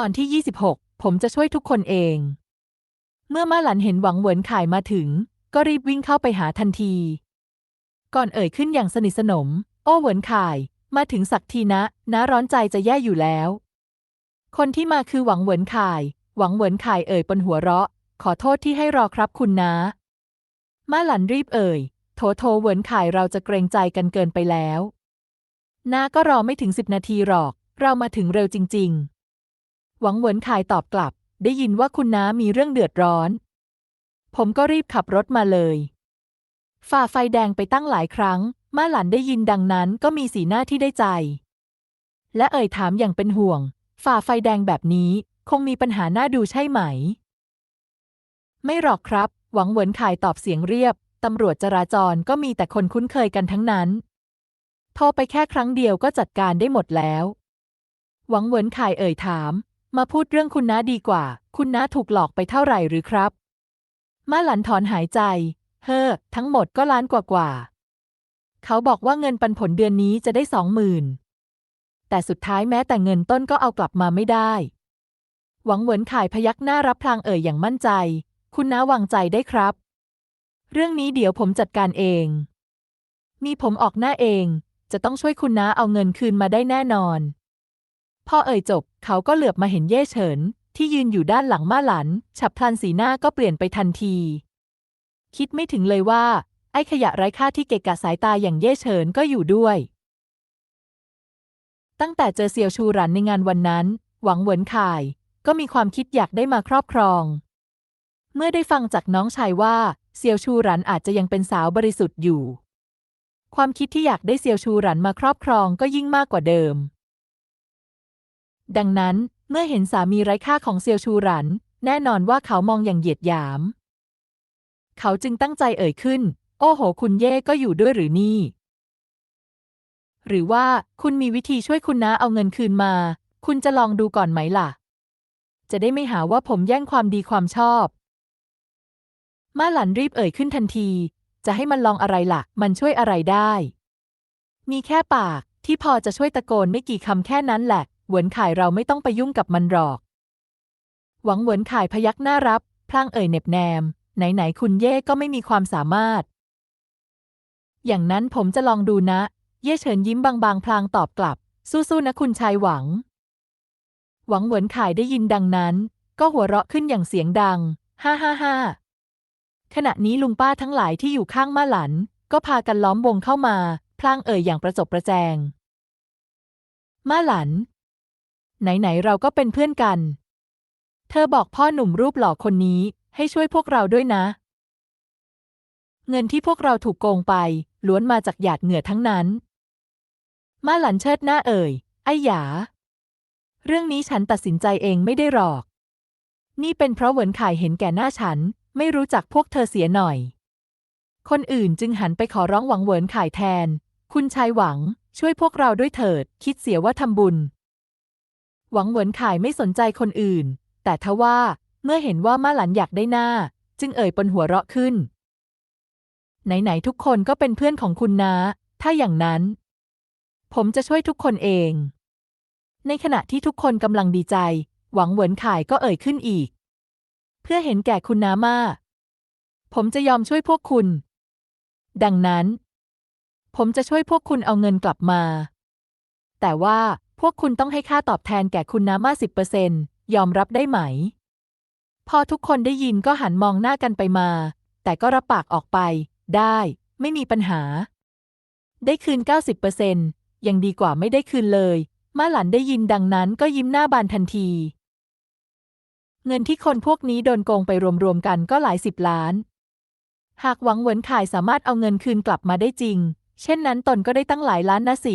ตอนที่ 26 ผมจะช่วยทุกคนเอง เมื่อมาหลันเห็นหวังเหวินข่ายมาถึง ก็รีบวิ่งเข้าไปหาทันที ก่อนเอ่ยขึ้นอย่างสนิทสนม โอ้เหวินข่าย มาถึงสักทีนะน้าร้อนใจจะแย่อยู่แล้ว คนที่มาคือหวังเหวินข่าย หวังเหวินข่ายเอ่ยบนหัวเราะ ขอโทษที่ให้รอครับคุณนะ มาหลันรีบเอ่ย โถโถเหวินข่ายเราจะเกรงใจกันเกินไปแล้วน้าก็รอไม่ถึงสิบนาทีหรอก เรามาถึงเร็วจริง ๆ หวังเหวินขายตอบกลับ ได้ยินว่าคุณน้ามีเรื่องเดือดร้อน ผมก็รีบขับรถมาเลย ฝ่าไฟแดงไปตั้งหลายครั้งมาหลันได้ยินดังนั้นก็มีสีหน้าที่ได้ใจ และเอ่ยถามอย่างเป็นห่วง ฝ่าไฟแดงแบบนี้คงมีปัญหาหน้าดูใช่ไหม ไม่หรอกครับ หวังเหวินขายตอบเสียงเรียบ ตำรวจจราจรก็มีแต่คนคุ้นเคยกันทั้งนั้น โทรไปแค่ครั้งเดียวก็จัดการได้หมดแล้ว หวังเหวินขายเอ่ยถาม มาพูดเรื่องคุณน้าดีกว่า คุณน้าถูกหลอกไปเท่าไหร่หรือครับ มาหลันถอนหายใจ เฮ้อ ทั้งหมดก็ล้านกว่ากว่า เขาบอกว่าเงินปันผลเดือนนี้จะได้สองหมื่น แต่สุดท้ายแม้แต่เงินต้นก็เอากลับมาไม่ได้ หวังเหวินขายพยักหน้ารับพลางเอ่ยอย่างมั่นใจ คุณน้าวางใจได้ครับ เรื่องนี้เดี๋ยวผมจัดการเอง มีผมออกหน้าเอง จะต้องช่วยคุณน้าเอาเงินคืนมาได้แน่นอน พอเอ่ยจบ เขาก็เหลือบมาเห็นเย่เฉิน ที่ยืนอยู่ด้านหลังม่าหลัน ฉับพลันสีหน้าก็เปลี่ยนไปทันที คิดไม่ถึงเลยว่า ไอ้ขยะไร้ค่าที่เกะกะสายตาอย่างเย่เฉินก็อยู่ด้วย ตั้งแต่เจอเซียวชูหรันในงานวันนั้น หวังเหวินข่าย ก็มีความคิดอยากได้มาครอบครอง เมื่อได้ฟังจากน้องชายว่า เซียวชูหรันอาจจะยังเป็นสาวบริสุทธิ์อยู่ ความคิดที่อยากได้เซียวชูหรันมาครอบครองก็ยิ่งมากกว่าเดิม ดังนั้นเมื่อเห็นสามีไร้ค่าของเซียวชูหรัน แน่นอนว่าเขามองอย่างเหยียดหยาม เขาจึงตั้งใจเอ่ยขึ้น โอ้โห คุณเย่ก็อยู่ด้วยหรือนี่ หรือว่าคุณมีวิธีช่วยคุณน้าเอาเงินคืนมา คุณจะลองดูก่อนไหมล่ะ จะได้ไม่หาว่าผมแย่งความดีความชอบ มาหลันรีบเอ่ยขึ้นทันที จะให้มันลองอะไรล่ะ มันช่วยอะไรได้ มีแค่ปากที่พอจะช่วยตะโกนไม่กี่คำแค่นั้นแหละ หวนข่ายเราไม่ต้องไปยุ่งกับมันหรอก หวังเหวนข่ายพยักหน้ารับ พลางเอ่ยเหน็บแนม ไหนๆคุณเย่ก็ไม่มีความสามารถ อย่างนั้นผมจะลองดูนะ เย่เฉินยิ้มบางๆ พลางตอบกลับ สู้ๆนะคุณชายหวัง หวังเหวนข่ายได้ยินดังนั้น ก็หัวเราะขึ้นอย่างเสียงดัง ฮ่าฮ่าฮ่าขณะนี้ลุงป้าทั้งหลายที่อยู่ข้างมาหลัน ก็พากันล้อมวงเข้ามา พลางเอ่ยอย่างประจบประแจง มาหลัน ไหนๆเราก็เป็นเพื่อนกัน เธอบอกพ่อหนุ่มรูปหล่อคนนี้ให้ช่วยพวกเราด้วยนะ เงินที่พวกเราถูกโกงไป ล้วนมาจากหยาดเหงื่อทั้งนั้น มาหลันเชิดหน้าเอ่ย ไอ้หยา เรื่องนี้ฉันตัดสินใจเองไม่ได้หรอก นี่เป็นเพราะเหวินข่ายเห็นแก่หน้าฉัน ไม่รู้จักพวกเธอเสียหน่อย คนอื่นจึงหันไปขอร้องหวังเหวินข่ายแทน คุณชายหวัง ช่วยพวกเราด้วยเถิด คิดเสียว่าทำบุญ หวังเหวินข่ายไม่สนใจคนอื่น แต่ทว่าเมื่อเห็นว่ามาหลันอยากได้หน้า จึงเอ่ยปนหัวเราะขึ้น ไหนๆทุกคนก็เป็นเพื่อนของคุณนะ ถ้าอย่างนั้น ผมจะช่วยทุกคนเอง ในขณะที่ทุกคนกำลังดีใจ หวังเหวินข่ายก็เอ่ยขึ้นอีก เพื่อเห็นแก่คุณน้ามาผมจะยอมช่วยพวกคุณ ดังนั้น ผมจะช่วยพวกคุณเอาเงินกลับมา แต่ว่า พวกคุณต้องให้ค่าตอบแทนแก่คุณน้ามาสิบเปอร์เซนยอมรับได้ไหม พอทุกคนได้ยินก็หันมองหน้ากันไปมา แต่ก็รับปากออกไป ได้ ไม่มีปัญหา ได้คืน 90%ยังดีกว่าไม่ได้คืนเลย มาหลันได้ยินดังนั้นก็ยิ้มหน้าบานทันที เงินที่คนพวกนี้โดนโกงไปรวมๆกันก็หลายสิบล้าน หากหวังเหวินข่ายสามารถเอาเงินคืนกลับมาได้จริง เช่นนั้นตนก็ได้ตั้งหลายล้านนะสิ